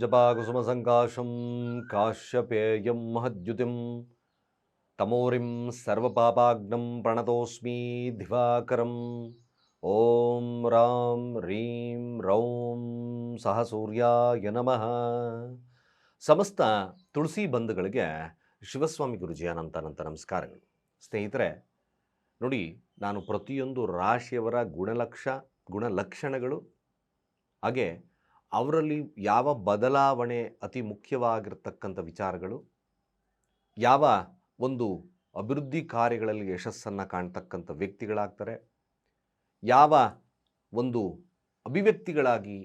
ಜಪಾಕುಸುಮಸಂಕಾಶಂ ಕಾಶ್ಯಪೇಯಂ ಮಹದ್ಯುತಿಂ ತಮೋರಿಂ ಸರ್ವಪಾಪಾಗ್ನಂ ಪ್ರಣತೋಸ್ಮಿ ದಿವಾಕರಂ ಓಂ ರಾಂ ರೀಂ ರೌಂ ಸಹ ಸೂರ್ಯಾಯ ನಮಃ ಸಮಸ್ತ ತುಳಸಿ ಬಂಧುಗಳಿಗೆ ಶಿವಸ್ವಾಮಿ ಗುರುಜಿ ಅನಂತ ಅನಂತ ನಮಸ್ಕಾರಗಳು. ಸ್ನೇಹಿತರೆ, ನೋಡಿ, ನಾನು ಪ್ರತಿಯೊಂದು ರಾಶಿಯವರ ಗುಣಲಕ್ಷ, ಗುಣಲಕ್ಷಣಗಳು, ಹಾಗೆ ಅವರಲ್ಲಿ ಯಾವ ಬದಲಾವಣೆ ಅತಿ ಮುಖ್ಯವಾಗಿರ್ತಕ್ಕಂಥ ವಿಚಾರಗಳು? ಯಾವ ಒಂದು ಅಭಿವೃದ್ಧಿ ಕಾರ್ಯಗಳಲ್ಲಿ ಯಶಸ್ಸನ್ನು ಕಾಣ್ತಕ್ಕಂಥ ವ್ಯಕ್ತಿಗಳಾಗ್ತಾರೆ? ಯಾವ ಒಂದು ಅಭಿವ್ಯಕ್ತಿಗಳಾಗಿ,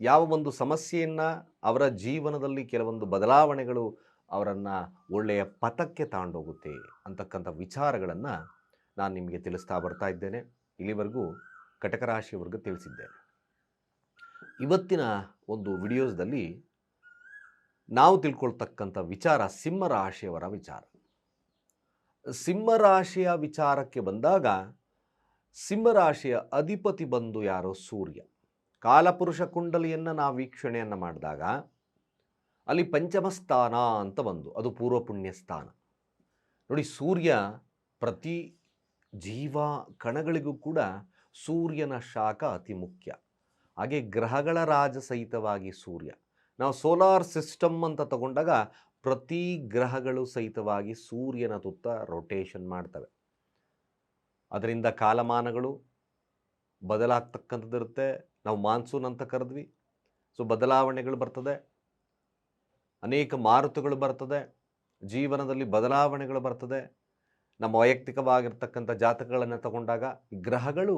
ಯಾವ ಒಂದು ಸಮಸ್ಯೆಯನ್ನು ಅವರ ಜೀವನದಲ್ಲಿ ಕೆಲವೊಂದು ಬದಲಾವಣೆಗಳು ಅವರನ್ನು ಒಳ್ಳೆಯ ಪಥಕ್ಕೆ ತಗೊಂಡೋಗುತ್ತೆ ಅಂತಕ್ಕಂಥ ವಿಚಾರಗಳನ್ನು ನಾನು ನಿಮಗೆ ತಿಳಿಸ್ತಾ ಬರ್ತಾ ಇದ್ದೇನೆ. ಇಲ್ಲಿವರೆಗೂ ಕಟಕ ರಾಶಿಯವರೆಗೂ ತಿಳಿಸಿದ್ದೇನೆ. ಇವತ್ತಿನ ಒಂದು ವಿಡಿಯೋಸ್ದಲ್ಲಿ ನಾವು ತಿಳ್ಕೊಳ್ತಕ್ಕಂಥ ವಿಚಾರ ಸಿಂಹರಾಶಿಯವರ ವಿಚಾರ. ಸಿಂಹರಾಶಿಯ ವಿಚಾರಕ್ಕೆ ಬಂದಾಗ ಸಿಂಹರಾಶಿಯ ಅಧಿಪತಿ ಬಂದು ಯಾರು ಸೂರ್ಯ. ಕಾಲಪುರುಷ ಕುಂಡಲಿಯನ್ನು ನಾವು ವೀಕ್ಷಣೆಯನ್ನು ಮಾಡಿದಾಗ ಅಲ್ಲಿ ಪಂಚಮ ಸ್ಥಾನ ಅಂತ ಬಂದು, ಅದು ಪೂರ್ವ ಪುಣ್ಯ ಸ್ಥಾನ. ನೋಡಿ, ಸೂರ್ಯ ಪ್ರತಿ ಜೀವ ಕಣಗಳಿಗೂ ಕೂಡ ಸೂರ್ಯನ ಶಾಖ ಅತಿ ಮುಖ್ಯ. ಹಾಗೆ ಗ್ರಹಗಳ ರಾಜ ಸಹಿತವಾಗಿ ಸೂರ್ಯ. ನಾವು ಸೋಲಾರ್ ಸಿಸ್ಟಮ್ ಅಂತ ತಗೊಂಡಾಗ ಪ್ರತಿ ಗ್ರಹಗಳು ಸಹಿತವಾಗಿ ಸೂರ್ಯನ ತುತ್ತ ರೊಟೇಷನ್ ಮಾಡ್ತವೆ. ಅದರಿಂದ ಕಾಲಮಾನಗಳು ಬದಲಾಗ್ತಕ್ಕಂಥದ್ದಿರುತ್ತೆ. ನಾವು ಮಾನ್ಸೂನ್ ಅಂತ ಕರೆದ್ವಿ. ಸೊ ಬದಲಾವಣೆಗಳು ಬರ್ತದೆ. ಅನೇಕ ಮಾರುತಗಳು ಬರ್ತದೆ. ಜೀವನದಲ್ಲಿ ಬದಲಾವಣೆಗಳು ಬರ್ತದೆ. ನಮ್ಮ ವೈಯಕ್ತಿಕವಾಗಿರ್ತಕ್ಕಂಥ ಜಾತಕಗಳನ್ನು ತಗೊಂಡಾಗ ಗ್ರಹಗಳು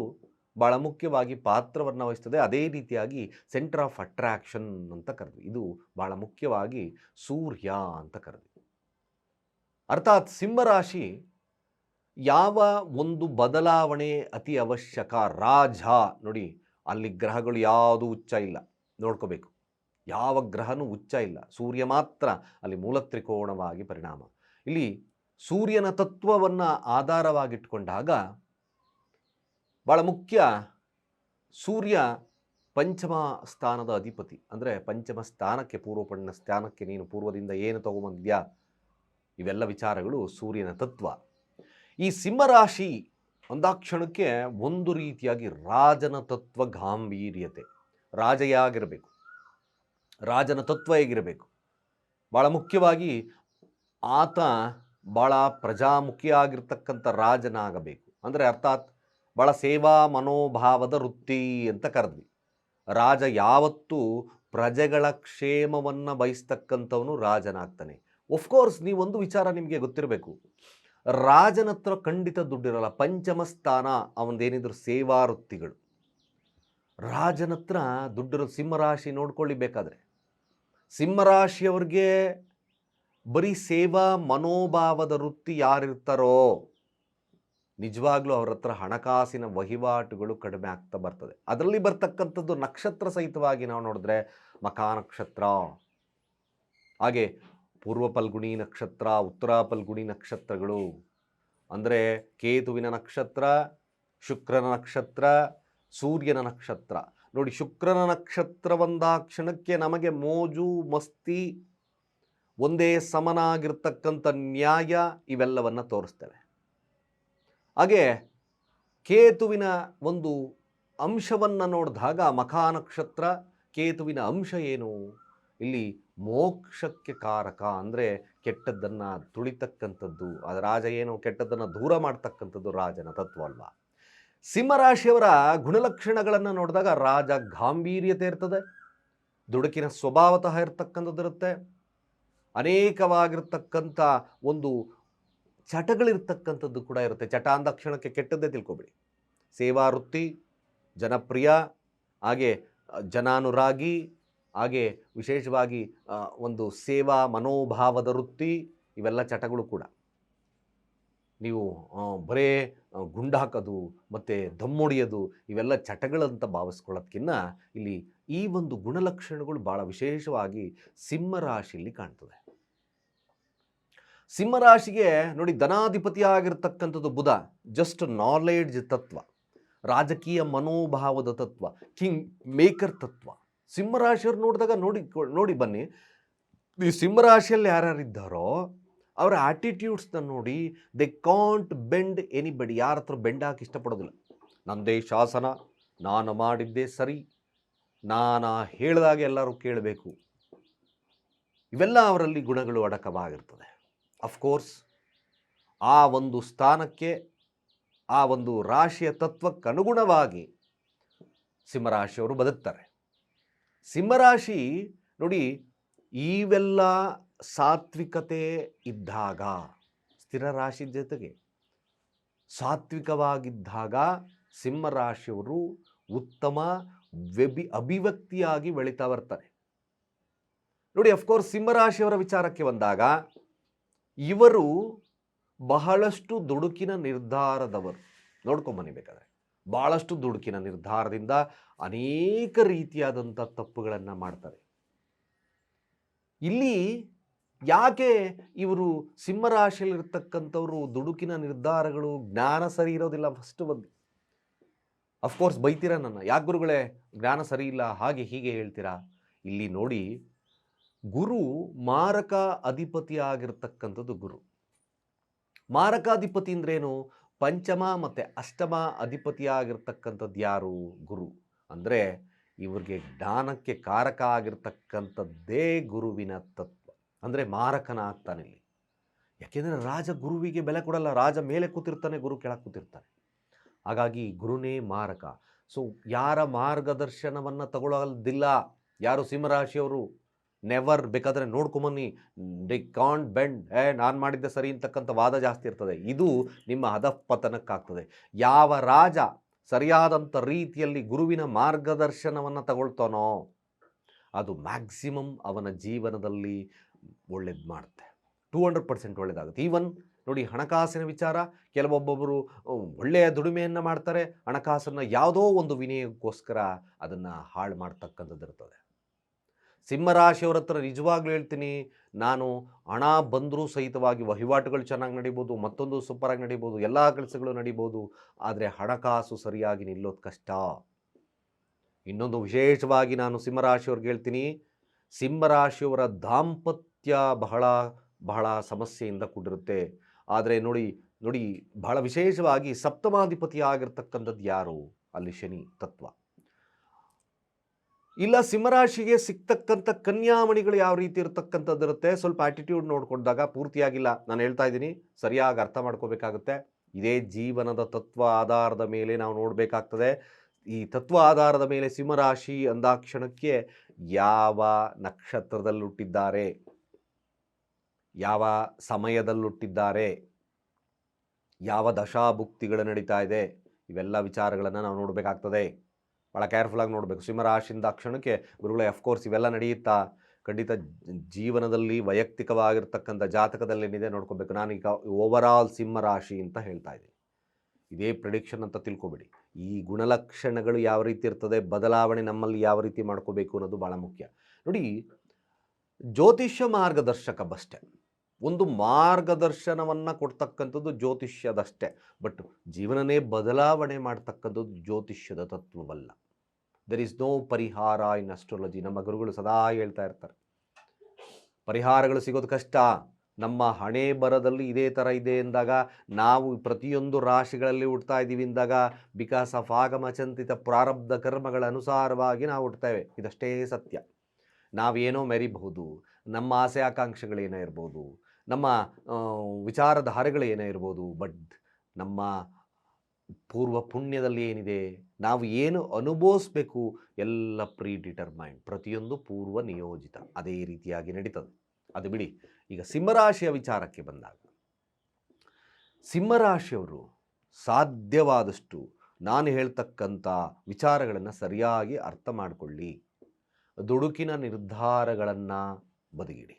ಭಾಳ ಮುಖ್ಯವಾಗಿ ಪಾತ್ರವನ್ನು ವಹಿಸ್ತದೆ. ಅದೇ ರೀತಿಯಾಗಿ ಸೆಂಟರ್ ಆಫ್ ಅಟ್ರಾಕ್ಷನ್ ಅಂತ ಕರೆದ್ವಿ. ಇದು ಭಾಳ ಮುಖ್ಯವಾಗಿ ಸೂರ್ಯ ಅಂತ ಕರೆದ್ವಿ. ಅರ್ಥಾತ್ ಸಿಂಹರಾಶಿ ಯಾವ ಒಂದು ಬದಲಾವಣೆ ಅತಿ ಅವಶ್ಯಕ? ರಾಜ. ನೋಡಿ, ಅಲ್ಲಿ ಗ್ರಹಗಳು ಯಾವುದು ಉಚ್ಚ ಇಲ್ಲ. ನೋಡ್ಕೋಬೇಕು. ಯಾವ ಗ್ರಹನೂ ಉಚ್ಚ ಇಲ್ಲ. ಸೂರ್ಯ ಮಾತ್ರ ಅಲ್ಲಿ ಮೂಲ ತ್ರಿಕೋಣವಾಗಿ ಪರಿಣಾಮ. ಇಲ್ಲಿ ಸೂರ್ಯನ ತತ್ವವನ್ನು ಆಧಾರವಾಗಿಟ್ಕೊಂಡಾಗ ಭಾಳ ಮುಖ್ಯ ಸೂರ್ಯ ಪಂಚಮ ಸ್ಥಾನದ ಅಧಿಪತಿ. ಅಂದರೆ ಪಂಚಮ ಸ್ಥಾನಕ್ಕೆ ಪೂರ್ವಪಣ್ಣ ಸ್ಥಾನಕ್ಕೆ ನೀನು ಪೂರ್ವದಿಂದ ಏನು ತಗೊಂಬಂದ್ಯಾ? ಇವೆಲ್ಲ ವಿಚಾರಗಳು ಸೂರ್ಯನ ತತ್ವ. ಈ ಸಿಂಹರಾಶಿ ಒಂದಾಕ್ಷಣಕ್ಕೆ ಒಂದು ರೀತಿಯಾಗಿ ರಾಜನ ತತ್ವ ಗಾಂಭೀರ್ಯತೆ. ರಾಜಯಾಗಿರಬೇಕು. ರಾಜನ ತತ್ವ ಹೇಗಿರಬೇಕು? ಭಾಳ ಮುಖ್ಯವಾಗಿ ಆತ ಭಾಳ ಪ್ರಜಾಮುಖಿಯಾಗಿರ್ತಕ್ಕಂಥ ರಾಜನಾಗಬೇಕು. ಅಂದರೆ ಅರ್ಥಾತ್ ಭಾಳ ಸೇವಾ ಮನೋಭಾವದ ವೃತ್ತಿ ಅಂತ ಕರೆದ್ವಿ. ರಾಜ ಯಾವತ್ತೂ ಪ್ರಜೆಗಳ ಕ್ಷೇಮವನ್ನು ಬಯಸ್ತಕ್ಕಂಥವನು ರಾಜನಾಗ್ತಾನೆ. ಒಫ್ಕೋರ್ಸ್ ನೀವೊಂದು ವಿಚಾರ ನಿಮಗೆ ಗೊತ್ತಿರಬೇಕು. ರಾಜನ ಹತ್ರ ಖಂಡಿತ ದುಡ್ಡಿರಲ್ಲ. ಪಂಚಮ ಸ್ಥಾನ ಅವನದೇನಿದ್ರು ಸೇವಾ ವೃತ್ತಿಗಳು. ರಾಜನ ಹತ್ರ ದುಡ್ಡಿರೋ ಸಿಂಹರಾಶಿ ನೋಡ್ಕೊಳ್ಳಿ ಬೇಕಾದರೆ. ಸಿಂಹರಾಶಿಯವ್ರಿಗೆ ಬರೀ ಸೇವಾ ಮನೋಭಾವದ ವೃತ್ತಿ ಯಾರಿರ್ತಾರೋ ನಿಜವಾಗ್ಲೂ ಅವರ ಹತ್ರ ಹಣಕಾಸಿನ ವಹಿವಾಟುಗಳು ಕಡಿಮೆ ಆಗ್ತಾ ಬರ್ತದೆ. ಅದರಲ್ಲಿ ಬರ್ತಕ್ಕಂಥದ್ದು ನಕ್ಷತ್ರ ಸಹಿತವಾಗಿ ನಾವು ನೋಡಿದ್ರೆ ಮಕಾ ನಕ್ಷತ್ರ, ಹಾಗೆ ಪೂರ್ವ ಪಲ್ಗುಣಿ ನಕ್ಷತ್ರ, ಉತ್ತರ ಫಲ್ಗುಣಿ ನಕ್ಷತ್ರಗಳು, ಅಂದರೆ ಕೇತುವಿನ ನಕ್ಷತ್ರ, ಶುಕ್ರನ ನಕ್ಷತ್ರ, ಸೂರ್ಯನ ನಕ್ಷತ್ರ. ನೋಡಿ, ಶುಕ್ರನ ನಕ್ಷತ್ರ ಒಂದಾಕ್ಷಣಕ್ಕೆ ನಮಗೆ ಮೋಜು, ಮಸ್ತಿ, ಒಂದೇ ಸಮನಾಗಿರ್ತಕ್ಕಂಥ ನ್ಯಾಯ ಇವೆಲ್ಲವನ್ನು ತೋರಿಸ್ತೇವೆ. ಹಾಗೆ ಕೇತುವಿನ ಒಂದು ಅಂಶವನ್ನು ನೋಡಿದಾಗ ಮಖಾನಕ್ಷತ್ರ ಕೇತುವಿನ ಅಂಶ ಏನು? ಇಲ್ಲಿ ಮೋಕ್ಷಕ್ಕೆ ಕಾರಕ ಅಂದರೆ ಕೆಟ್ಟದ್ದನ್ನು ತುಳಿತಕ್ಕಂಥದ್ದು ಅದು ರಾಜ ಏನು ಕೆಟ್ಟದ್ದನ್ನು ದೂರ ಮಾಡ್ತಕ್ಕಂಥದ್ದು ರಾಜನ ತತ್ವ ಅಲ್ವಾ? ಸಿಂಹರಾಶಿಯವರ ಗುಣಲಕ್ಷಣಗಳನ್ನು ನೋಡಿದಾಗ ರಾಜ ಗಾಂಭೀರ್ಯತೆ ಇರ್ತದೆ, ದುಡುಕಿನ ಸ್ವಭಾವತಃ ಇರತಕ್ಕಂಥದ್ದು ಇರುತ್ತೆ ಅನೇಕವಾಗಿರ್ತಕ್ಕಂಥ ಒಂದು ಚಟಗಳಿರ್ತಕ್ಕಂಥದ್ದು ಕೂಡ ಇರುತ್ತೆ. ಚಟ ಅಂದಾಕ್ಷಣಕ್ಕೆ ಕೆಟ್ಟದ್ದೇ ತಿಳ್ಕೊಬೇಡಿ. ಸೇವಾ ವೃತ್ತಿ, ಜನಪ್ರಿಯ, ಹಾಗೆ ಜನಾನುರಾಗಿ, ಹಾಗೆ ವಿಶೇಷವಾಗಿ ಒಂದು ಸೇವಾ ಮನೋಭಾವದ ವೃತ್ತಿ, ಇವೆಲ್ಲ ಚಟಗಳು ಕೂಡ. ನೀವು ಬರೇ ಗುಂಡು ಹಾಕೋದು, ಮತ್ತು ದಮ್ಮೊಡಿಯೋದು ಇವೆಲ್ಲ ಚಟಗಳಂತ ಭಾವಿಸ್ಕೊಳ್ಳೋದಕ್ಕಿಂತ ಇಲ್ಲಿ ಈ ಒಂದು ಗುಣಲಕ್ಷಣಗಳು ಭಾಳ ವಿಶೇಷವಾಗಿ ಸಿಂಹರಾಶಿಯಲ್ಲಿ ಕಾಣ್ತದೆ. ಸಿಂಹರಾಶಿಗೆ ನೋಡಿ ಧನಾಧಿಪತಿಯಾಗಿರ್ತಕ್ಕಂಥದ್ದು ಬುಧ ಜಸ್ಟ್ ನಾಲೆಡ್ಜ್ ತತ್ವ, ರಾಜಕೀಯ ಮನೋಭಾವದ ತತ್ವ ಕಿಂಗ್ ಮೇಕರ್ ತತ್ವ. ಸಿಂಹರಾಶಿಯವ್ರು ನೋಡಿದಾಗ ನೋಡಿ ನೋಡಿ ಬನ್ನಿ. ಈ ಸಿಂಹರಾಶಿಯಲ್ಲಿ ಯಾರ್ಯಾರಿದ್ದಾರೋ, ಅವರ ಆಟಿಟ್ಯೂಡ್ಸ್ನ ನೋಡಿ ದೆ ಕಾಂಟ್ ಬೆಂಡ್ ಎನಿಬಡಿ ಯಾರ ಹತ್ರ ಬೆಂಡ್ ಹಾಕಿ ಇಷ್ಟಪಡೋದಿಲ್ಲ. ನಂದೇ ಶಾಸನ, ನಾನು ಮಾಡಿದ್ದೇ ಸರಿ, ನಾನು ಹೇಳಿದಾಗ ಎಲ್ಲರೂ ಕೇಳಬೇಕು. ಇವೆಲ್ಲ ಅವರಲ್ಲಿ ಗುಣಗಳು ಅಡಕವಾಗಿರ್ತದೆ. ಅಫ್ಕೋರ್ಸ್ ಆ ಒಂದು ಸ್ಥಾನಕ್ಕೆ, ಆ ಒಂದು ರಾಶಿಯ ತತ್ವಕ್ಕನುಗುಣವಾಗಿ ಸಿಂಹರಾಶಿಯವರು ಬದುಕ್ತಾರೆ. ಸಿಂಹರಾಶಿ ನೋಡಿ, ಇವೆಲ್ಲ ಸಾತ್ವಿಕತೆ ಇದ್ದಾಗ, ಸ್ಥಿರ ರಾಶಿ ಜೊತೆಗೆ ಸಾತ್ವಿಕವಾಗಿದ್ದಾಗ ಸಿಂಹರಾಶಿಯವರು ಉತ್ತಮ ವ್ಯಭಿ, ಅಭಿವ್ಯಕ್ತಿಯಾಗಿ ಬೆಳೀತಾ ಬರ್ತಾರೆ. ನೋಡಿ ಅಫ್ಕೋರ್ಸ್ ಸಿಂಹರಾಶಿಯವರ ವಿಚಾರಕ್ಕೆ ಬಂದಾಗ ಇವರು ಬಹಳಷ್ಟು ದುಡುಕಿನ ನಿರ್ಧಾರದವರು. ನೋಡ್ಕೊಂಬನ್ನಿ ಬೇಕಾದ್ರೆ. ಬಹಳಷ್ಟು ದುಡುಕಿನ ನಿರ್ಧಾರದಿಂದ ಅನೇಕ ರೀತಿಯಾದಂಥ ತಪ್ಪುಗಳನ್ನು ಮಾಡ್ತಾರೆ. ಇಲ್ಲಿ ಯಾಕೆ ಇವರು ಸಿಂಹರಾಶಿಯಲ್ಲಿರ್ತಕ್ಕಂಥವರು ದುಡುಕಿನ ನಿರ್ಧಾರಗಳು ಜ್ಞಾನ ಸರಿ ಇರೋದಿಲ್ಲ ಫಸ್ಟ್ ಬಂದು ಅಫ್ಕೋರ್ಸ್ ಬೈತೀರಾ ನನ್ನ? ಯಾಕೆ ಗುರುಗಳೇ? ಜ್ಞಾನ ಸರಿ ಇಲ್ಲ, ಹಾಗೆ ಹೀಗೆ ಹೇಳ್ತೀರಾ? ಇಲ್ಲಿ ನೋಡಿ ಗುರು ಮಾರಕ ಅಧಿಪತಿ ಆಗಿರ್ತಕ್ಕಂಥದ್ದು ಗುರು. ಮಾರಕಾಧಿಪತಿ ಅಂದ್ರೇನು? ಪಂಚಮ ಮತ್ತು ಅಷ್ಟಮ ಅಧಿಪತಿ ಆಗಿರ್ತಕ್ಕಂಥದ್ದು ಯಾರು? ಗುರು. ಅಂದರೆ ಇವ್ರಿಗೆ ಜ್ಞಾನಕ್ಕೆ ಕಾರಕ ಆಗಿರ್ತಕ್ಕಂಥದ್ದೇ ಗುರುವಿನ ತತ್ವ. ಅಂದರೆ ಮಾರಕನ ಆಗ್ತಾನೆ ಇಲ್ಲಿ. ಯಾಕೆಂದರೆ ರಾಜ ಗುರುವಿಗೆ ಬೆಲೆ ಕೊಡಲ್ಲ, ರಾಜ ಮೇಲೆ ಕೂತಿರ್ತಾನೆ, ಗುರು ಕೆಳಗೆ ಕೂತಿರ್ತಾನೆ. ಹಾಗಾಗಿ ಗುರುನೇ ಮಾರಕ. ಸೊ ಯಾರ ಮಾರ್ಗದರ್ಶನವನ್ನು ತಗೊಳ್ಳೋದಿಲ್ಲ ಯಾರು ಸಿಂಹರಾಶಿಯವರು? ನೆವರ್ ಬೇಕಾದರೆ ನೋಡ್ಕೊಂಬನ್ನಿ. ಡಿ ಕಾಂಟ್ ಬೆಂಡ್ ಏ, ನಾನು ಮಾಡಿದ್ದೆ ಸರಿ ಅಂತಕ್ಕಂಥ ವಾದ ಜಾಸ್ತಿ ಇರ್ತದೆ. ಇದು ನಿಮ್ಮ ಹದಪತನಕ್ಕಾಗ್ತದೆ ಯಾವ ರಾಜ ಸರಿಯಾದಂಥ ರೀತಿಯಲ್ಲಿ ಗುರುವಿನ ಮಾರ್ಗದರ್ಶನವನ್ನು ತಗೊಳ್ತಾನೋ, ಅದು ಮ್ಯಾಕ್ಸಿಮಮ್ ಅವನ ಜೀವನದಲ್ಲಿ ಒಳ್ಳೇದು ಮಾಡುತ್ತೆ ಟೂ ಹಂಡ್ರೆಡ್ ಪರ್ಸೆಂಟ್ ಒಳ್ಳೇದಾಗುತ್ತೆ. ಈವನ್ ನೋಡಿ ಹಣಕಾಸಿನ ವಿಚಾರ ಕೆಲವೊಬ್ಬೊಬ್ಬರು ಒಳ್ಳೆಯ ದುಡಿಮೆಯನ್ನು ಮಾಡ್ತಾರೆ, ಹಣಕಾಸನ್ನು ಯಾವುದೋ ಒಂದು ವಿನಿಯೋಗಕ್ಕೋಸ್ಕರ ಅದನ್ನು ಹಾಳು ಮಾಡ್ತಕ್ಕಂಥದ್ದು ಇರ್ತದೆ ಸಿಂಹರಾಶಿಯವ್ರ ಹತ್ರ ನಿಜವಾಗ್ಲೂ ಹೇಳ್ತೀನಿ, ನಾನು ಹಣ ಬಂದರೂ ಸಹಿತವಾಗಿ ವಹಿವಾಟುಗಳು ಚೆನ್ನಾಗಿ ನಡಿಬೋದು, ಮತ್ತೊಂದು ಸೂಪರಾಗಿ ನಡಿಬೋದು, ಎಲ್ಲ ಕೆಲಸಗಳು ನಡಿಬೋದು, ಆದರೆ ಹಣಕಾಸು ಸರಿಯಾಗಿ ನಿಲ್ಲೋದು ಕಷ್ಟ. ಇನ್ನೊಂದು ವಿಶೇಷವಾಗಿ ನಾನು ಸಿಂಹರಾಶಿಯವ್ರಿಗೆ ಹೇಳ್ತೀನಿ, ಸಿಂಹರಾಶಿಯವರ ದಾಂಪತ್ಯ ಬಹಳ ಬಹಳ ಸಮಸ್ಯೆಯಿಂದ ಕೂಡಿರುತ್ತೆ. ಆದರೆ ನೋಡಿ ನೋಡಿ ಬಹಳ ವಿಶೇಷವಾಗಿ ಸಪ್ತಮಾಧಿಪತಿ ಆಗಿರ್ತಕ್ಕಂಥದ್ದು ಯಾರು? ಅಲ್ಲಿ ಶನಿ ತತ್ವ. ಇಲ್ಲ ಸಿಂಹರಾಶಿಗೆ ಸಿಗ್ತಕ್ಕಂಥ ಕನ್ಯಾಮಣಿಗಳು ಯಾವ ರೀತಿ ಇರತಕ್ಕಂಥದ್ದು ಇರುತ್ತೆ ಸ್ವಲ್ಪ ಆಟಿಟ್ಯೂಡ್ ನೋಡಿಕೊಂಡಾಗ ಪೂರ್ತಿಯಾಗಿಲ್ಲ. ನಾನು ಹೇಳ್ತಾ ಇದ್ದೀನಿ, ಸರಿಯಾಗಿ ಅರ್ಥ ಮಾಡ್ಕೋಬೇಕಾಗುತ್ತೆ. ಇದೇ ಜೀವನದ ತತ್ವ ಆಧಾರದ ಮೇಲೆ ನಾವು ನೋಡಬೇಕಾಗ್ತದೆ. ಈ ತತ್ವ ಆಧಾರದ ಮೇಲೆ ಸಿಂಹರಾಶಿ ಅಂದಾಕ್ಷಣಕ್ಕೆ ಯಾವ ನಕ್ಷತ್ರದಲ್ಲಿ ಹುಟ್ಟಿದ್ದಾರೆ ಯಾವ ಸಮಯದಲ್ಲಿ ಹುಟ್ಟಿದ್ದಾರೆ ಯಾವ ದಶಾಭುಕ್ತಿಗಳು ನಡೀತಾ ಇದೆ? ಇವೆಲ್ಲ ವಿಚಾರಗಳನ್ನು ನಾವು ನೋಡಬೇಕಾಗ್ತದೆ. ಭಾಳ ಕೇರ್ಫುಲ್ಲಾಗಿ ನೋಡಬೇಕು. ಸಿಂಹರಾಶಿಯಿಂದ ಕ್ಷಣಕ್ಕೆ ಗುರುಗಳೇ ಅಫ್ಕೋರ್ಸ್ ಇವೆಲ್ಲ ನಡೆಯುತ್ತಾ? ಖಂಡಿತ ಜೀವನದಲ್ಲಿ ವೈಯಕ್ತಿಕವಾಗಿರ್ತಕ್ಕಂಥ ಜಾತಕದಲ್ಲಿ ಏನಿದೆ ನೋಡ್ಕೋಬೇಕು. ನಾನೀಗ ಓವರಾಲ್ ಸಿಂಹರಾಶಿ ಅಂತ ಹೇಳ್ತಾ ಇದ್ದೀನಿ. ಇದೇ ಪ್ರಿಡಿಕ್ಷನ್ ಅಂತ ತಿಳ್ಕೊಬೇಡಿ. ಈ ಗುಣಲಕ್ಷಣಗಳು ಯಾವ ರೀತಿ ಇರ್ತದೆ, ಬದಲಾವಣೆ ನಮ್ಮಲ್ಲಿ ಯಾವ ರೀತಿ ಮಾಡ್ಕೋಬೇಕು ಅನ್ನೋದು ಭಾಳ ಮುಖ್ಯ. ನೋಡಿ, ಜ್ಯೋತಿಷ್ಯ ಮಾರ್ಗದರ್ಶಕ ಬಷ್ಟೆ ಒಂದು ಮಾರ್ಗದರ್ಶನವನ್ನು ಕೊಡ್ತಕ್ಕಂಥದ್ದು ಜ್ಯೋತಿಷ್ಯದಷ್ಟೇ. ಬಟ್ ಜೀವನನೇ ಬದಲಾವಣೆ ಮಾಡ್ತಕ್ಕಂಥದ್ದು ಜ್ಯೋತಿಷ್ಯದ ತತ್ವವಲ್ಲ. ದೆರ್ ಇಸ್ ನೋ ಪರಿಹಾರ ಇನ್ ಅಸ್ಟ್ರಾಲಜಿ ನಮ್ಮ ಗುರುಗಳು ಸದಾ ಹೇಳ್ತಾ ಇರ್ತಾರೆ. ಪರಿಹಾರಗಳು ಸಿಗೋದು ಕಷ್ಟ. ನಮ್ಮ ಹಣೆ ಬರದಲ್ಲಿ ಇದೇ ಥರ ಇದೆ ಎಂದಾಗ, ನಾವು ಪ್ರತಿಯೊಂದು ರಾಶಿಗಳಲ್ಲಿ ಹುಡ್ತಾ ಇದ್ದೀವಿ ಅಂದಾಗ ಬಿಕಾಸ್ ಆಫ್ ಆಗಮಚಂತಿತ ಪ್ರಾರಬ್ಧ ಕರ್ಮಗಳ ಅನುಸಾರವಾಗಿ ನಾವು ಹುಡ್ತೇವೆ ಇದಷ್ಟೇ ಸತ್ಯ. ನಾವೇನೋ ಮೆರಿಬಹುದು. ನಮ್ಮ ಆಸೆ ಆಕಾಂಕ್ಷೆಗಳೇನೋ ಇರ್ಬೋದು. ನಮ್ಮ ವಿಚಾರಧಾರೆಗಳೇನೇ ಇರ್ಬೋದು. ಬಟ್ ನಮ್ಮ ಪೂರ್ವ ಪುಣ್ಯದಲ್ಲಿ ಏನಿದೆ? ನಾವು ಏನು ಅನುಭವಿಸ್ಬೇಕು? ಎಲ್ಲ ಪ್ರೀ ಡಿಟರ್ಮೈಂಡ್ ಪ್ರತಿಯೊಂದು ಪೂರ್ವ ನಿಯೋಜಿತ, ಅದೇ ರೀತಿಯಾಗಿ ನಡೀತದೆ. ಅದು ಬಿಡಿ, ಈಗ ಸಿಂಹರಾಶಿಯ ವಿಚಾರಕ್ಕೆ ಬಂದಾಗ, ಸಿಂಹರಾಶಿಯವರು ಸಾಧ್ಯವಾದಷ್ಟು ನಾನು ಹೇಳ್ತಕ್ಕಂಥ ವಿಚಾರಗಳನ್ನು ಸರಿಯಾಗಿ ಅರ್ಥ ಮಾಡಿಕೊಳ್ಳಿ. ದುಡುಕಿನ ನಿರ್ಧಾರಗಳನ್ನು ಬದಿಗಿಡಿ.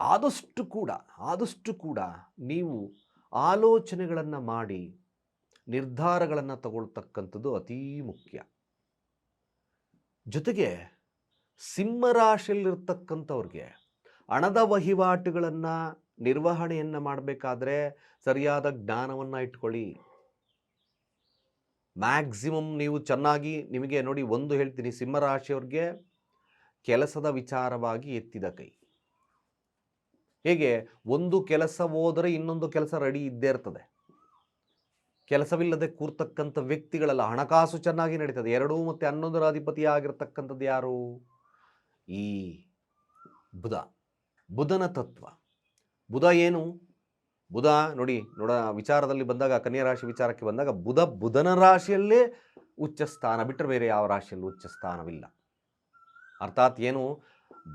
ಆದಷ್ಟು ಕೂಡ ಆದಷ್ಟು ಕೂಡ ನೀವು ಆಲೋಚನೆಗಳನ್ನು ಮಾಡಿ ನಿರ್ಧಾರಗಳನ್ನು ತಗೊಳ್ತಕ್ಕಂಥದ್ದು ಅತೀ ಮುಖ್ಯ. ಜೊತೆಗೆ ಸಿಂಹರಾಶಿಯಲ್ಲಿರ್ತಕ್ಕಂಥವ್ರಿಗೆ ಹಣದ ವಹಿವಾಟುಗಳನ್ನು ನಿರ್ವಹಣೆಯನ್ನು ಮಾಡಬೇಕಾದ್ರೆ ಸರಿಯಾದ ಜ್ಞಾನವನ್ನು ಇಟ್ಕೊಳ್ಳಿ. ಮ್ಯಾಕ್ಸಿಮಮ್ ನೀವು ಚೆನ್ನಾಗಿ ನಿಮಗೆ ನೋಡಿ ಒಂದು ಹೇಳ್ತೀನಿ, ಸಿಂಹರಾಶಿಯವ್ರಿಗೆ ಕೆಲಸದ ವಿಚಾರವಾಗಿ ಎತ್ತಿದ ಕೈ. ಹೇಗೆ? ಒಂದು ಕೆಲಸ ಹೋದರೆ ಇನ್ನೊಂದು ಕೆಲಸ ರೆಡಿ ಇದ್ದೇ ಇರ್ತದೆ. ಕೆಲಸವಿಲ್ಲದೆ ಕೂರ್ತಕ್ಕಂಥ ವ್ಯಕ್ತಿಗಳೆಲ್ಲ, ಹಣಕಾಸು ಚೆನ್ನಾಗಿ ನಡೀತದೆ. ಎರಡೂ ಮತ್ತು ಹನ್ನೊಂದರ ಅಧಿಪತಿ ಆಗಿರ್ತಕ್ಕಂಥದ್ದು ಯಾರು? ಈ ಬುಧ. ಬುಧನ ತತ್ವ. ಬುಧ ಏನು? ಬುಧ ನೋಡಿ, ನೋಡ, ವಿಚಾರದಲ್ಲಿ ಬಂದಾಗ, ಕನ್ಯಾ ರಾಶಿ ವಿಚಾರಕ್ಕೆ ಬಂದಾಗ, ಬುಧ ಬುಧನ ರಾಶಿಯಲ್ಲೇ ಉಚ್ಚ ಸ್ಥಾನ ಬಿಟ್ಟರೆ ಬೇರೆ ಯಾವ ರಾಶಿಯಲ್ಲೂ ಉಚ್ಚ ಸ್ಥಾನವಿಲ್ಲ. ಅರ್ಥಾತ್ ಏನು?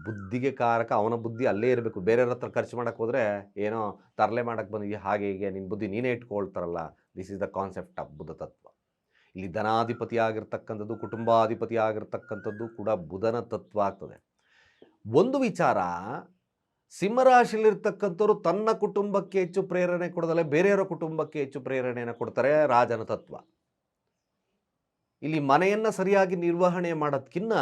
ಬುದ್ಧಿಗೆ ಕಾರಕ, ಅವನ ಬುದ್ಧಿ ಅಲ್ಲೇ ಇರಬೇಕು. ಬೇರೆಯವ್ರ ಹತ್ರ ಖರ್ಚು ಮಾಡೋಕ್ಕೆ ಹೋದರೆ ಏನೋ, ತರಲೆ ಮಾಡೋಕ್ಕೆ ಬಂದಿದ್ಯಾ ಹಾಗೆ ಹೀಗೆ ನಿನ್ನ ಬುದ್ಧಿ ನೀನೇ ಇಟ್ಕೊಳ್ತಾರಲ್ಲ. This is the concept of Budha ತತ್ವ ಇಲ್ಲಿ ಧನಾಧಿಪತಿ ಆಗಿರ್ತಕ್ಕಂಥದ್ದು ಕುಟುಂಬಾಧಿಪತಿ ಆಗಿರ್ತಕ್ಕಂಥದ್ದು ಕೂಡ ಬುಧನ ತತ್ವ ಆಗ್ತದೆ. ಒಂದು ವಿಚಾರ, ಸಿಂಹರಾಶಿಯಲ್ಲಿರ್ತಕ್ಕಂಥವ್ರು ತನ್ನ ಕುಟುಂಬಕ್ಕೆ ಹೆಚ್ಚು ಪ್ರೇರಣೆ ಕೊಡದಲ್ಲೇ ಬೇರೆಯವರ ಕುಟುಂಬಕ್ಕೆ ಹೆಚ್ಚು ಪ್ರೇರಣೆಯನ್ನು ಕೊಡ್ತಾರೆ ರಾಜನ ತತ್ವ. ಇಲ್ಲಿ ಮನೆಯನ್ನು ಸರಿಯಾಗಿ ನಿರ್ವಹಣೆ ಮಾಡೋದಕ್ಕಿನ್ನ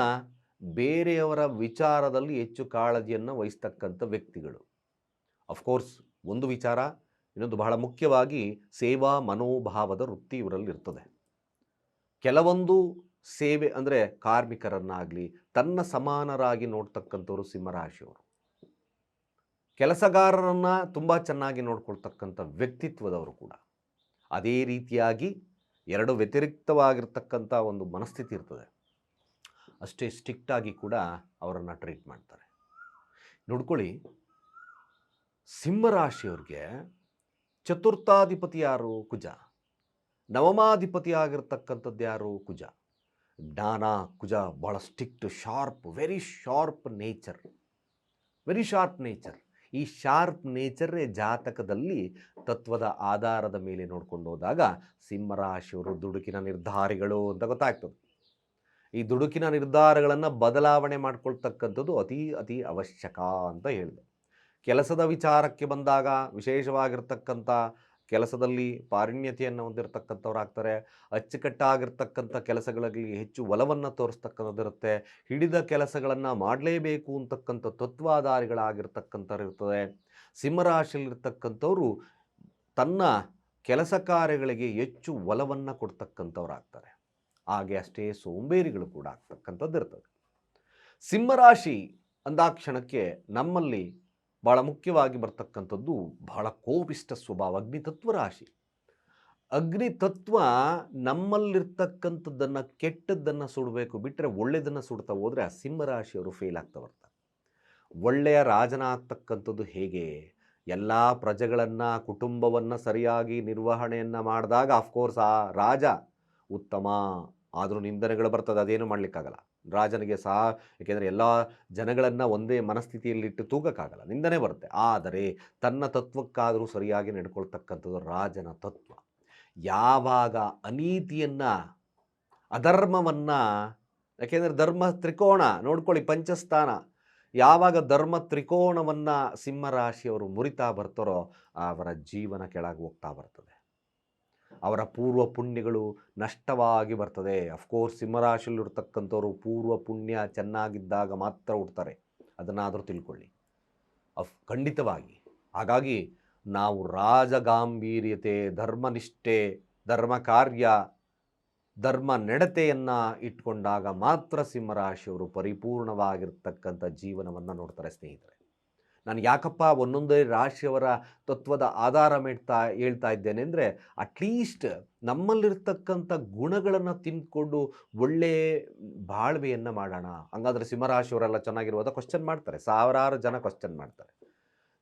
ಬೇರೆಯವರ ವಿಚಾರದಲ್ಲಿ ಹೆಚ್ಚು ಕಾಳಜಿಯನ್ನು ವಹಿಸ್ತಕ್ಕಂಥ ವ್ಯಕ್ತಿಗಳು. ಅಫ್ಕೋರ್ಸ್ ಒಂದು ವಿಚಾರ ಇನ್ನೊಂದು ಬಹಳ ಮುಖ್ಯವಾಗಿ ಸೇವಾ ಮನೋಭಾವದ ವೃತ್ತಿ ಇವರಲ್ಲಿ ಇರ್ತದೆ. ಕೆಲವೊಂದು ಸೇವೆ ಅಂದರೆ ಕಾರ್ಮಿಕರನ್ನಾಗಲಿ, ತನ್ನ ಸಮಾನರಾಗಿ ನೋಡ್ತಕ್ಕಂಥವ್ರು ಸಿಂಹರಾಶಿಯವರು. ಕೆಲಸಗಾರರನ್ನು ತುಂಬ ಚೆನ್ನಾಗಿ ನೋಡ್ಕೊಳ್ತಕ್ಕಂಥ ವ್ಯಕ್ತಿತ್ವದವರು ಕೂಡ. ಅದೇ ರೀತಿಯಾಗಿ ಎರಡು ವ್ಯತಿರಿಕ್ತವಾಗಿರ್ತಕ್ಕಂಥ ಒಂದು ಮನಸ್ಥಿತಿ ಇರ್ತದೆ. ಅಷ್ಟೇ ಸ್ಟ್ರಿಕ್ಟಾಗಿ ಕೂಡ ಅವರನ್ನು ಟ್ರೀಟ್ ಮಾಡ್ತಾರೆ. ನೋಡ್ಕೊಳ್ಳಿ, ಸಿಂಹರಾಶಿಯವ್ರಿಗೆ ಚತುರ್ಥಾಧಿಪತಿ ಯಾರು ಕುಜ. ನವಮಾಧಿಪತಿ ಆಗಿರ್ತಕ್ಕಂಥದ್ದು ಯಾರು ಕುಜ? ಜ್ಞಾನ ಕುಜ ಭಾಳ strict sharp very sharp nature very sharp nature ಈ ಶಾರ್ಪ್ ನೇಚರೇ ಜಾತಕದಲ್ಲಿ ತತ್ವದ ಆಧಾರದ ಮೇಲೆ ನೋಡ್ಕೊಂಡು ಹೋದಾಗ ಸಿಂಹರಾಶಿಯವರು ದುಡುಕಿನ ನಿರ್ಧಾರಿಗಳು ಅಂತ ಗೊತ್ತಾಗ್ತದೆ. ಈ ದುಡುಕಿನ ನಿರ್ಧಾರಗಳನ್ನು ಬದಲಾವಣೆ ಮಾಡ್ಕೊಳ್ತಕ್ಕಂಥದ್ದು ಅತಿ ಅತಿ ಅವಶ್ಯಕ ಅಂತ ಹೇಳಿದೆ. ಕೆಲಸದ ವಿಚಾರಕ್ಕೆ ಬಂದಾಗ ವಿಶೇಷವಾಗಿರ್ತಕ್ಕಂಥ ಕೆಲಸದಲ್ಲಿ ಪಾರಿಣ್ಯತೆಯನ್ನು ಹೊಂದಿರತಕ್ಕಂಥವ್ರಾಗ್ತಾರೆ. ಅಚ್ಚುಕಟ್ಟಾಗಿರ್ತಕ್ಕಂಥ ಕೆಲಸಗಳಲ್ಲಿ ಹೆಚ್ಚು ಒಲವನ್ನು ತೋರಿಸ್ತಕ್ಕಂಥದ್ದಿರುತ್ತೆ. ಹಿಡಿದ ಕೆಲಸಗಳನ್ನು ಮಾಡಲೇಬೇಕು ಅಂತಕ್ಕಂಥ ತತ್ವಾಧಾರಿಗಳಾಗಿರ್ತಕ್ಕಂಥವ್ರು ಇರ್ತದೆ. ಸಿಂಹರಾಶಿಯಲ್ಲಿರ್ತಕ್ಕಂಥವ್ರು ತನ್ನ ಕೆಲಸ ಕಾರ್ಯಗಳಿಗೆ ಹೆಚ್ಚು ಒಲವನ್ನು ಕೊಡ್ತಕ್ಕಂಥವ್ರಾಗ್ತಾರೆ. ಹಾಗೆ ಅಷ್ಟೇ ಸೋಂಬೇರಿಗಳು ಕೂಡ ಆಗ್ತಕ್ಕಂಥದ್ದು ಇರ್ತದೆ ಸಿಂಹರಾಶಿ ಅಂದಾಕ್ಷಣಕ್ಕೆ ನಮ್ಮಲ್ಲಿ ಭಾಳ ಮುಖ್ಯವಾಗಿ ಬರ್ತಕ್ಕಂಥದ್ದು ಬಹಳ ಕೋಪಿಷ್ಟ ಸ್ವಭಾವ, ಅಗ್ನಿತತ್ವ ರಾಶಿ. ಅಗ್ನಿತತ್ವ ನಮ್ಮಲ್ಲಿರ್ತಕ್ಕಂಥದ್ದನ್ನು ಕೆಟ್ಟದ್ದನ್ನು ಸುಡಬೇಕು ಬಿಟ್ಟರೆ ಒಳ್ಳೆಯದನ್ನು ಸುಡ್ತಾ ಹೋದರೆ ಆ ಸಿಂಹರಾಶಿಯವರು ಫೇಲ್ ಆಗ್ತಾ ಬರ್ತಾರೆ. ಒಳ್ಳೆಯ ರಾಜನ ಆಗ್ತಕ್ಕಂಥದ್ದು ಹೇಗೆ? ಎಲ್ಲ ಪ್ರಜೆಗಳನ್ನು, ಕುಟುಂಬವನ್ನು ಸರಿಯಾಗಿ ನಿರ್ವಹಣೆಯನ್ನು ಮಾಡಿದಾಗ ಆಫ್ಕೋರ್ಸ್ ಆ ರಾಜ ಉತ್ತಮ, ಆದರೂ ನಿಂದನೆಗಳು ಬರ್ತದೆ, ಅದೇನು ಮಾಡಲಿಕ್ಕಾಗಲ್ಲ. ರಾಜನಿಗೆ ಸಹ, ಏಕೆಂದರೆ ಎಲ್ಲ ಜನಗಳನ್ನು ಒಂದೇ ಮನಸ್ಥಿತಿಯಲ್ಲಿಟ್ಟು ತೂಗಕ್ಕಾಗಲ್ಲ, ನಿಂದನೆ ಬರುತ್ತೆ. ಆದರೆ ತನ್ನ ತತ್ವಕ್ಕಾದರೂ ಸರಿಯಾಗಿ ನಡ್ಕೊಳ್ತಕ್ಕಂಥದ್ದು ರಾಜನ ತತ್ವ. ಯಾವಾಗ ಅನೀತಿಯನ್ನು, ಅಧರ್ಮವನ್ನು ಯಾಕೆಂದರೆ ಧರ್ಮ ತ್ರಿಕೋಣ, ನೋಡ್ಕೊಳ್ಳಿ ಪಂಚಸ್ಥಾನ, ಯಾವಾಗ ಧರ್ಮ ತ್ರಿಕೋಣವನ್ನು ಸಿಂಹರಾಶಿಯವರು ಮುರಿತಾ ಬರ್ತಾರೋ, ಅವರ ಜೀವನ ಕೆಳಗೆ ಹೋಗ್ತಾ ಬರ್ತದೆ. ಅವರ ಪೂರ್ವ ಪುಣ್ಯಗಳು ನಷ್ಟವಾಗಿ ಬರ್ತದೆ. ಅಫ್ಕೋರ್ಸ್ ಸಿಂಹರಾಶಿಯಲ್ಲಿರ್ತಕ್ಕಂಥವ್ರು ಪೂರ್ವ ಪುಣ್ಯ ಚೆನ್ನಾಗಿದ್ದಾಗ ಮಾತ್ರ ಹುಡ್ತಾರೆ ಅದನ್ನಾದರೂ ತಿಳ್ಕೊಳ್ಳಿ. ಅಫ್ ಖಂಡಿತವಾಗಿ. ಹಾಗಾಗಿ ನಾವು ರಾಜಗಾಂಭೀರ್ಯತೆ, ಧರ್ಮನಿಷ್ಠೆ, ಧರ್ಮ ಕಾರ್ಯ, ಧರ್ಮ ನಡತೆಯನ್ನು ಇಟ್ಕೊಂಡಾಗ ಮಾತ್ರ ಸಿಂಹರಾಶಿಯವರು ಪರಿಪೂರ್ಣವಾಗಿರ್ತಕ್ಕಂಥ ಜೀವನವನ್ನು ನೋಡ್ತಾರೆ ಸ್ನೇಹಿತರೆ. ನಾನು ಯಾಕಪ್ಪ ಒಂದೊಂದೇ ರಾಶಿಯವರ ತತ್ವದ ಆಧಾರ ಮೇಡ್ತಾ ಹೇಳ್ತಾ ಇದ್ದೇನೆ ಅಂದರೆ ಅಟ್ಲೀಸ್ಟ್ ನಮ್ಮಲ್ಲಿರ್ತಕ್ಕಂಥ ಗುಣಗಳನ್ನು ತಿಂದ್ಕೊಂಡು ಒಳ್ಳೆ ಬಾಳ್ವೆಯನ್ನು ಮಾಡೋಣ. ಹಂಗಾದ್ರೆ ಸಿಂಹರಾಶಿಯವರೆಲ್ಲ ಚೆನ್ನಾಗಿರುವಾಗ ಕ್ವಶನ್ ಮಾಡ್ತಾರೆ. ಸಾವಿರಾರು ಜನ ಕ್ವಶನ್ ಮಾಡ್ತಾರೆ.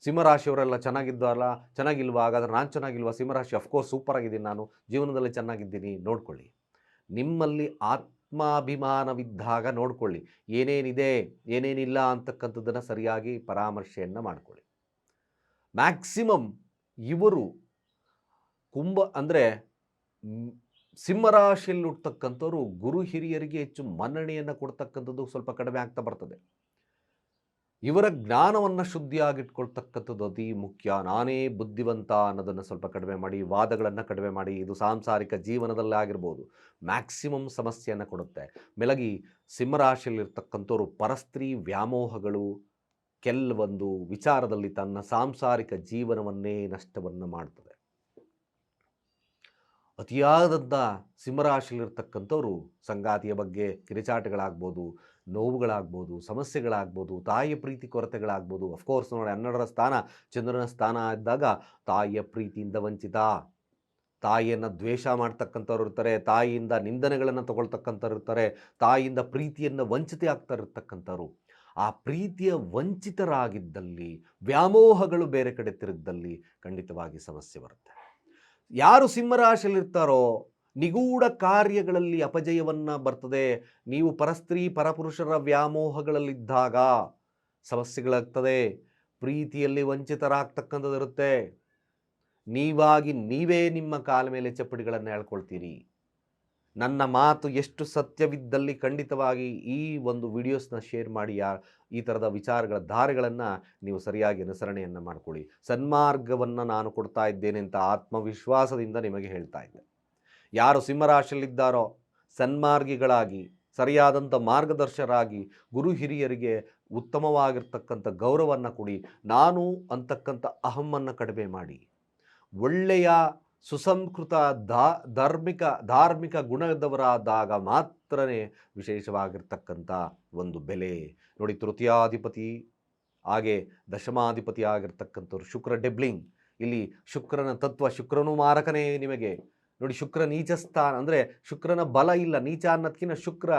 ಸಿಂಹರಾಶಿಯವರೆಲ್ಲ ಚೆನ್ನಾಗಿದ್ದಾರಲ್ಲ ಚೆನ್ನಾಗಿಲ್ವಾ ಹಾಗಾದ್ರೆ ನಾನು ಚೆನ್ನಾಗಿಲ್ವಾ? ಸಿಂಹರಾಶಿ ಅಫ್ಕೋರ್ಸ್ ಸೂಪರ್ ಆಗಿದ್ದೀನಿ ನಾನು. ಜೀವನದಲ್ಲಿ ಚೆನ್ನಾಗಿದ್ದೀನಿ. ನೋಡ್ಕೊಳ್ಳಿ. ನಿಮ್ಮಲ್ಲಿ ಆತ್ಮಾಭಿಮಾನವಿದ್ದಾಗ ನೋಡಿಕೊಳ್ಳಿ. ಏನೇನಿದೆ, ಏನೇನಿಲ್ಲ ಅಂತಕ್ಕಂಥದ್ದನ್ನು ಸರಿಯಾಗಿ ಪರಾಮರ್ಶೆಯನ್ನು ಮಾಡಿಕೊಳ್ಳಿ. ಮ್ಯಾಕ್ಸಿಮಮ್ ಇವರು ಕುಂಭ ಅಂದರೆ ಸಿಂಹರಾಶಿಯಲ್ಲಿ ಹುಟ್ಟತಕ್ಕಂಥವ್ರು ಗುರು ಹಿರಿಯರಿಗೆ ಹೆಚ್ಚು ಮನ್ನಣೆಯನ್ನು ಕೊಡ್ತಕ್ಕಂಥದ್ದು ಸ್ವಲ್ಪ ಕಡಿಮೆ ಆಗ್ತಾ ಬರ್ತದೆ. ಇವರ ಜ್ಞಾನವನ್ನು ಶುದ್ಧಿಯಾಗಿಟ್ಕೊಳ್ತಕ್ಕಂಥದ್ದು ಅತಿ ಮುಖ್ಯ. ನಾನೇ ಬುದ್ಧಿವಂತ ಅನ್ನೋದನ್ನು ಸ್ವಲ್ಪ ಕಡಿಮೆ ಮಾಡಿ, ವಾದಗಳನ್ನು ಕಡಿಮೆ ಮಾಡಿ, ಇದು ಸಾಂಸಾರಿಕ ಜೀವನದಲ್ಲೇ ಆಗಿರ್ಬೋದು. ಮ್ಯಾಕ್ಸಿಮಮ್ ಸಮಸ್ಯೆಯನ್ನು ಕೊಡುತ್ತೆ. ಮೆಲಗಿ ಸಿಂಹರಾಶಿಯಲ್ಲಿರ್ತಕ್ಕಂಥವ್ರು ಪರಸ್ತ್ರೀ ವ್ಯಾಮೋಹಗಳು ಕೆಲವೊಂದು ವಿಚಾರದಲ್ಲಿ ತನ್ನ ಸಾಂಸಾರಿಕ ಜೀವನವನ್ನೇ ನಷ್ಟವನ್ನು ಮಾಡ್ತದೆ. ಅತಿಯಾದಂಥ ಸಿಂಹರಾಶಿಲಿರ್ತಕ್ಕಂಥವ್ರು ಸಂಗಾತಿಯ ಬಗ್ಗೆ ಕಿರಿಚಾಟಗಳಾಗ್ಬೋದು ನೋವುಗಳಾಗ್ಬೋದು, ಸಮಸ್ಯೆಗಳಾಗ್ಬೋದು, ತಾಯಿಯ ಪ್ರೀತಿ ಕೊರತೆಗಳಾಗ್ಬೋದು ಅಫ್ಕೋರ್ಸ್ ನೋಡಿ ಹನ್ನೆರಡರ ಸ್ಥಾನ, ಚಂದ್ರನ ಸ್ಥಾನ ಇದ್ದಾಗ ತಾಯಿಯ ಪ್ರೀತಿಯಿಂದ ವಂಚಿತ. ತಾಯಿಯನ್ನು ದ್ವೇಷ ಮಾಡ್ತಕ್ಕಂಥವ್ರು ಇರ್ತಾರೆ, ತಾಯಿಯಿಂದ ನಿಂದನೆಗಳನ್ನು ತಗೊಳ್ತಕ್ಕಂಥವ್ರು ಇರ್ತಾರೆ, ತಾಯಿಯಿಂದ ಪ್ರೀತಿಯನ್ನು ವಂಚಿತ ಆಗ್ತಾ ಇರ್ತಕ್ಕಂಥವ್ರು. ಆ ಪ್ರೀತಿಯ ವಂಚಿತರಾಗಿದ್ದಲ್ಲಿ, ವ್ಯಾಮೋಹಗಳು ಬೇರೆ ಕಡೆ ತಿರುಗಿದ್ದಲ್ಲಿ ಖಂಡಿತವಾಗಿ ಸಮಸ್ಯೆ ಬರುತ್ತೆ. ಯಾರು ಸಿಂಹರಾಶಿಯಲ್ಲಿರ್ತಾರೋ ನಿಗೂಢ ಕಾರ್ಯಗಳಲ್ಲಿ ಅಪಜಯವನ್ನು ಬರ್ತದೆ. ನೀವು ಪರಸ್ತ್ರೀ ಪರಪುರುಷರ ವ್ಯಾಮೋಹಗಳಲ್ಲಿದ್ದಾಗ ಸಮಸ್ಯೆಗಳಾಗ್ತದೆ. ಪ್ರೀತಿಯಲ್ಲಿ ವಂಚಿತರಾಗ್ತಕ್ಕಂಥದ್ದು ಇರುತ್ತೆ ನೀವಾಗಿ ನೀವೇ ನಿಮ್ಮ ಕಾಲ ಮೇಲೆ ಚಪ್ಪಡಿಗಳನ್ನು ಹೇಳ್ಕೊಳ್ತೀರಿ ನನ್ನ ಮಾತು ಎಷ್ಟು ಸತ್ಯವಿದ್ದಲ್ಲಿ ಖಂಡಿತವಾಗಿ ಈ ಒಂದು ವಿಡಿಯೋಸ್ನ ಶೇರ್ ಮಾಡಿ ಯಾ, ಈ ಥರದ ವಿಚಾರಗಳ ಧಾರೆಗಳನ್ನು ನೀವು ಸರಿಯಾಗಿ ಅನುಸರಣೆಯನ್ನು ಮಾಡಿಕೊಳ್ಳಿ. ಸನ್ಮಾರ್ಗವನ್ನು ನಾನು ಕೊಡ್ತಾ ಇದ್ದೇನೆ ಅಂತ ಆತ್ಮವಿಶ್ವಾಸದಿಂದ ನಿಮಗೆ ಹೇಳ್ತಾ ಇದ್ದೆ. ಯಾರು ಸಿಂಹರಾಶಿಯಲ್ಲಿದ್ದಾರೋ ಸನ್ಮಾರ್ಗಿಗಳಾಗಿ, ಸರಿಯಾದಂಥ ಮಾರ್ಗದರ್ಶರಾಗಿ, ಗುರು ಹಿರಿಯರಿಗೆ ಉತ್ತಮವಾಗಿರ್ತಕ್ಕಂಥ ಗೌರವವನ್ನು ಕೊಡಿ. ನಾನು ಅಂತಕ್ಕಂಥ ಅಹಮ್ಮನ್ನು ಕಡಿಮೆ ಮಾಡಿ. ಒಳ್ಳೆಯ ಸುಸಂಸ್ಕೃತ ಧಾರ್ಮಿಕ ಧಾರ್ಮಿಕ ಗುಣದವರಾದಾಗ ಮಾತ್ರನೇ ವಿಶೇಷವಾಗಿರ್ತಕ್ಕಂಥ ಒಂದು ಬೆಲೆ. ನೋಡಿ, ತೃತೀಯಾಧಿಪತಿ, ಹಾಗೆ ದಶಮಾಧಿಪತಿ ಆಗಿರ್ತಕ್ಕಂಥವ್ರು ಶುಕ್ರ ಡೆಬ್ಲಿಂಗ್. ಇಲ್ಲಿ ಶುಕ್ರನ ತತ್ವ ಶುಕ್ರನು ಮಾರಕನೇ ನಿಮಗೆ. ನೋಡಿ ಶುಕ್ರ ನೀಚ ಸ್ಥಾನ ಅಂದರೆ ಶುಕ್ರನ ಬಲ ಇಲ್ಲ, ನೀಚ ಅನ್ನೋದ್ಕಿಂತ ಶುಕ್ರ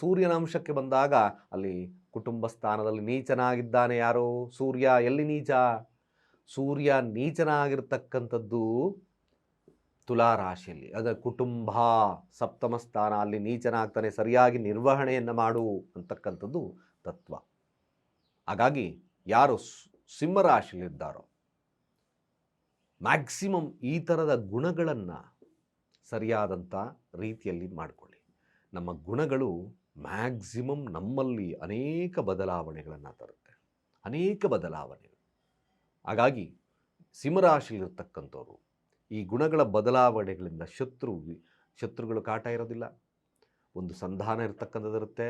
ಸೂರ್ಯನ ಅಂಶಕ್ಕೆ ಬಂದಾಗ ಅಲ್ಲಿ ಕುಟುಂಬ ಸ್ಥಾನದಲ್ಲಿ ನೀಚನಾಗಿದ್ದಾನೆ ಯಾರು? ಸೂರ್ಯ. ಎಲ್ಲಿ ನೀಚ? ಸೂರ್ಯ ನೀಚನಾಗಿರ್ತಕ್ಕಂಥದ್ದು ತುಲಾ ರಾಶಿಯಲ್ಲಿ ಅದರ ಕುಟುಂಬ ಸಪ್ತಮ ಸ್ಥಾನ, ಅಲ್ಲಿ ನೀಚನಾಗ್ತಾನೆ, ಸರಿಯಾಗಿ ನಿರ್ವಹಣೆಯನ್ನು ಮಾಡು ಅಂತಕ್ಕಂಥದ್ದು ತತ್ವ. ಹಾಗಾಗಿ ಯಾರು ಸಿಂಹರಾಶಿಯಲ್ಲಿದ್ದಾರೋ ಮ್ಯಾಕ್ಸಿಮಮ್ ಈ ಥರದ ಗುಣಗಳನ್ನು ಸರಿಯಾದಂಥ ರೀತಿಯಲ್ಲಿ ಮಾಡಿಕೊಳ್ಳಿ. ನಮ್ಮ ಗುಣಗಳು ಮ್ಯಾಕ್ಸಿಮಮ್ ನಮ್ಮಲ್ಲಿ ಅನೇಕ ಬದಲಾವಣೆಗಳನ್ನು ತರುತ್ತೆ. ಅನೇಕ ಬದಲಾವಣೆಗಳು. ಹಾಗಾಗಿ ಸಿಂಹರಾಶಿಯಲ್ಲಿರ್ತಕ್ಕಂಥವ್ರು, ಈ ಗುಣಗಳ ಬದಲಾವಣೆಗಳಿಂದ ಶತ್ರು, ಶತ್ರುಗಳು ಕಾಟ ಇರೋದಿಲ್ಲ. ಒಂದು ಸಂಧಾನ ಇರತಕ್ಕಂಥದ್ದಿರುತ್ತೆ,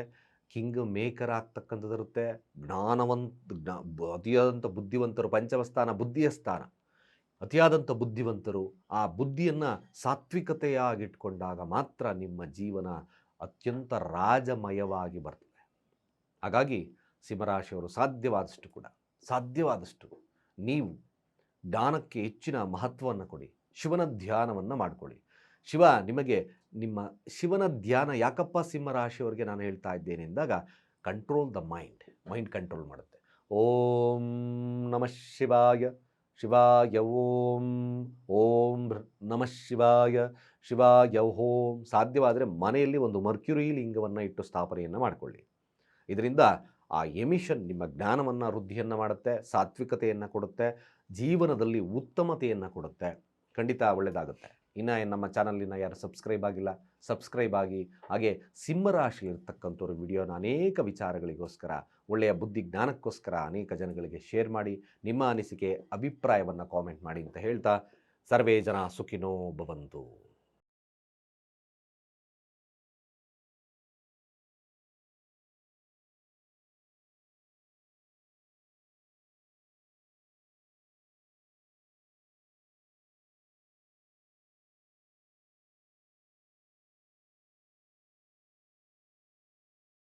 ಕಿಂಗ್ ಮೇಕರ್ ಆಗ್ತಕ್ಕಂಥದ್ದಿರುತ್ತೆ, ಜ್ಞಾನವಂತ, ಜ್ಞಾ, ಅತಿಯಾದಂಥ ಬುದ್ಧಿವಂತರು, ಪಂಚಮಸ್ಥಾನ, ಬುದ್ಧಿಯ ಸ್ಥಾನ. ಅತಿಯಾದಂಥ ಬುದ್ಧಿವಂತರು ಆ ಬುದ್ಧಿಯನ್ನು ಸಾತ್ವಿಕತೆಯಾಗಿಟ್ಕೊಂಡಾಗ ಮಾತ್ರ ನಿಮ್ಮ ಜೀವನ ಅತ್ಯಂತ ರಾಜಮಯವಾಗಿ ಬರ್ತದೆ. ಹಾಗಾಗಿ ಸಿಂಹರಾಶಿಯವರು ಸಾಧ್ಯವಾದಷ್ಟು ಕೂಡ, ಸಾಧ್ಯವಾದಷ್ಟು ನೀವು ದಾನಕ್ಕೆ ಹೆಚ್ಚಿನ ಮಹತ್ವವನ್ನು ಕೊಡಿ, ಶಿವನ ಧ್ಯಾನವನ್ನು ಮಾಡಿಕೊಳ್ಳಿ. ಶಿವ, ನಿಮಗೆ ನಿಮ್ಮ ಶಿವನ ಧ್ಯಾನ ಯಾಕಪ್ಪ ಸಿಂಹರಾಶಿಯವರಿಗೆ ನಾನು ಹೇಳ್ತಾ ಇದ್ದೇನೆ ಎಂದಾಗ control the mind mind control ಮಾಡುತ್ತೆ. ಓಂ ನಮಃ ಶಿವಾಯ. ಶಿವಾಯ ಓಂ ಓಂ ನಮಃ ಶಿವಾಯ ಶಿವಾಯ ಓಂ. ಸಾಧ್ಯವಾದರೆ ಮನೆಯಲ್ಲಿ ಒಂದು ಮರ್ಕ್ಯುರಿ ಲಿಂಗವನ್ನು ಇಟ್ಟು ಸ್ಥಾಪನೆಯನ್ನು ಮಾಡಿಕೊಳ್ಳಿ. ಇದರಿಂದ ಆ ಎಮಿಷನ್ ನಿಮ್ಮ ಜ್ಞಾನವನ್ನು, ವೃದ್ಧಿಯನ್ನು ಮಾಡುತ್ತೆ, ಸಾತ್ವಿಕತೆಯನ್ನು ಕೊಡುತ್ತೆ, ಜೀವನದಲ್ಲಿ ಉತ್ತಮತೆಯನ್ನು ಕೊಡುತ್ತೆ. ಖಂಡಿತ ಒಳ್ಳೆಯದಾಗುತ್ತೆ ಇನ್ನು ನಮ್ಮ ಚಾನಲಿನ ಯಾರು ಸಬ್ಸ್ಕ್ರೈಬ್ ಆಗಿಲ್ಲ ಸಬ್ಸ್ಕ್ರೈಬ್ ಆಗಿ, ಹಾಗೆ ಸಿಂಹರಾಶಿ ಇರ್ತಕ್ಕಂಥವ್ರ ವಿಡಿಯೋನ ಅನೇಕ ವಿಚಾರಗಳಿಗೋಸ್ಕರ, ಒಳ್ಳೆಯ ಬುದ್ಧಿ ಜ್ಞಾನಕ್ಕೋಸ್ಕರ ಅನೇಕ ಜನಗಳಿಗೆ ಶೇರ್ ಮಾಡಿ, ನಿಮ್ಮ ಅನಿಸಿಕೆ, ಅಭಿಪ್ರಾಯವನ್ನು ಕಾಮೆಂಟ್ ಮಾಡಿ ಅಂತ ಹೇಳ್ತಾ, ಸರ್ವೇ ಜನ ಸುಖಿನೋ ಭವಂತು.